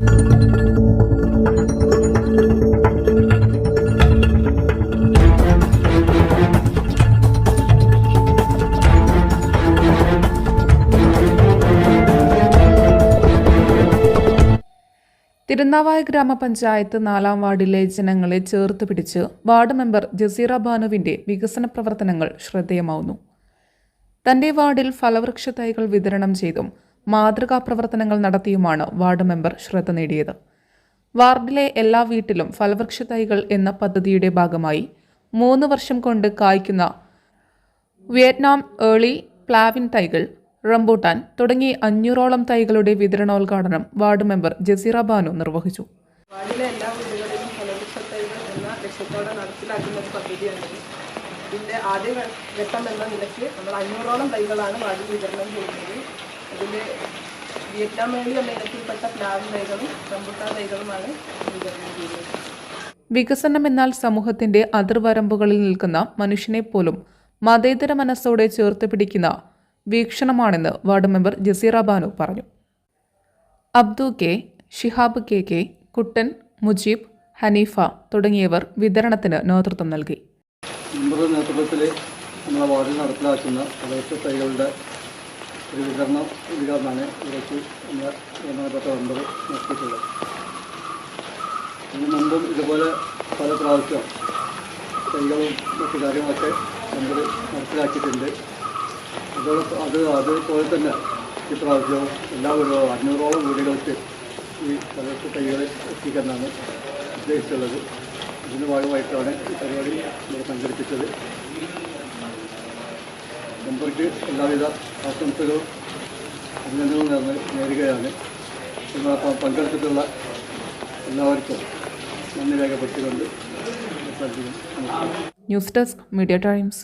തിരുനാവായ ഗ്രാമപഞ്ചായത്ത് നാലാം വാർഡിലെ ജനങ്ങളെ ചേർത്ത് പിടിച്ച് വാർഡ് മെമ്പർ ജസീറ ബാനുവിന്റെ വികസന പ്രവർത്തനങ്ങൾ ശ്രദ്ധേയമാവുന്നു. തന്റെ വാർഡിൽ ഫലവൃക്ഷ തൈകൾ വിതരണം ചെയ്തും മാതൃകാ പ്രവർത്തനങ്ങൾ നടത്തിയുമാണ് വാർഡ് മെമ്പർ ശ്രദ്ധ നേടിയത്. വാർഡിലെ എല്ലാ വീട്ടിലും ഫലവൃക്ഷ തൈകൾ എന്ന പദ്ധതിയുടെ ഭാഗമായി മൂന്ന് വർഷം കൊണ്ട് കായ്ക്കുന്ന വിയറ്റ്നാം ഏളി പ്ലാവിൻ തൈകൾ റംബൂട്ടാൻ തുടങ്ങി അഞ്ഞൂറോളം തൈകളുടെ വിതരണോദ്ഘാടനം വാർഡ് മെമ്പർ ജസീറ ബാനു നിർവഹിച്ചു. വാർഡിലെ എല്ലാ വീടുകളിലും പദ്ധതിയാണ് ഇതിന്റെ ആദ്യ ഘട്ടം എന്ന നിലയ്ക്ക് നമ്മൾ അഞ്ഞൂറോളം തൈകളാണ് വാർഡിൽ വിതരണം ചെയ്യുന്നത്. അതിൽ വിയറ്റ്നാം എന്ന ഇനത്തിൽപ്പെട്ട പ്ലാവ് തൈകളും റംബുട്ടാൻ തൈകളുമാണ് വിതരണം ചെയ്യുന്നത്. വികസനം എന്നാൽ സമൂഹത്തിന്റെ അതിർവരമ്പുകളിൽ നിൽക്കുന്ന മനുഷ്യനെ പോലും മതേതര മനസ്സോടെ ചേർത്ത് പിടിക്കുന്ന വീക്ഷണമാണെന്ന് വാർഡ് മെമ്പർ ജസീറ ബാനു പറഞ്ഞു. Abdu K Shihab K K Kuttan Mujeeb Haneefa തുടങ്ങിയവർ വിതരണത്തിന് നേതൃത്വം നൽകി. മെമ്പറുടെ നേതൃത്വത്തിൽ നമ്മുടെ വാർഡിൽ നടപ്പിലാക്കുന്ന തൈകളുടെ ഒരു വിതരണം വിതരണമാണ് ഇവർക്ക് നമ്മുടെ ബഹുമാനപ്പെട്ട മെമ്പർ നടത്തിയിട്ടുള്ളത് ഇതിനു മുമ്പും ഇതുപോലെ പല പ്രാവശ്യം തൈകളും മറ്റു കാര്യങ്ങളൊക്കെ നമ്മൾ നടപ്പിലാക്കിയിട്ടുണ്ട്. അതോടൊപ്പം അത് അതുപോലെ തന്നെ ഈ പ്രാവശ്യവും എല്ലാ വീടുകളും അഞ്ഞൂറോളം വീടുകൾക്ക് ഈ പലർക്ക് തൈകൾ എത്തിക്കാനാണ് ഉദ്ദേശിച്ചുള്ളത് ഇതിന്റെ ഭാഗമായിട്ടാണ് ഈ പരിപാടി നമ്മൾ സംഘടിപ്പിച്ചത്. മെമ്പർക്ക് എല്ലാവിധ ആശംസകളും അഭിനന്ദനവും നേർന്ന് നേരുകയാണ്. ഇതിനോടൊപ്പം പങ്കെടുത്തിട്ടുള്ള എല്ലാവർക്കും നന്ദി രേഖപ്പെടുത്തിക്കൊണ്ട് ന്യൂസ് ഡെസ്ക് മീഡിയ ടൈംസ്.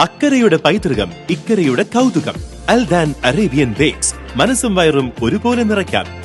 അക്കരയുടെ പൈതൃകം ഇക്കരയുടെ കൗതുകം അൽദാൻ അറേബ്യൻ ബേക്സ്. മനസ്സും വയറും ഒരുപോലെ നിറയ്ക്കാം.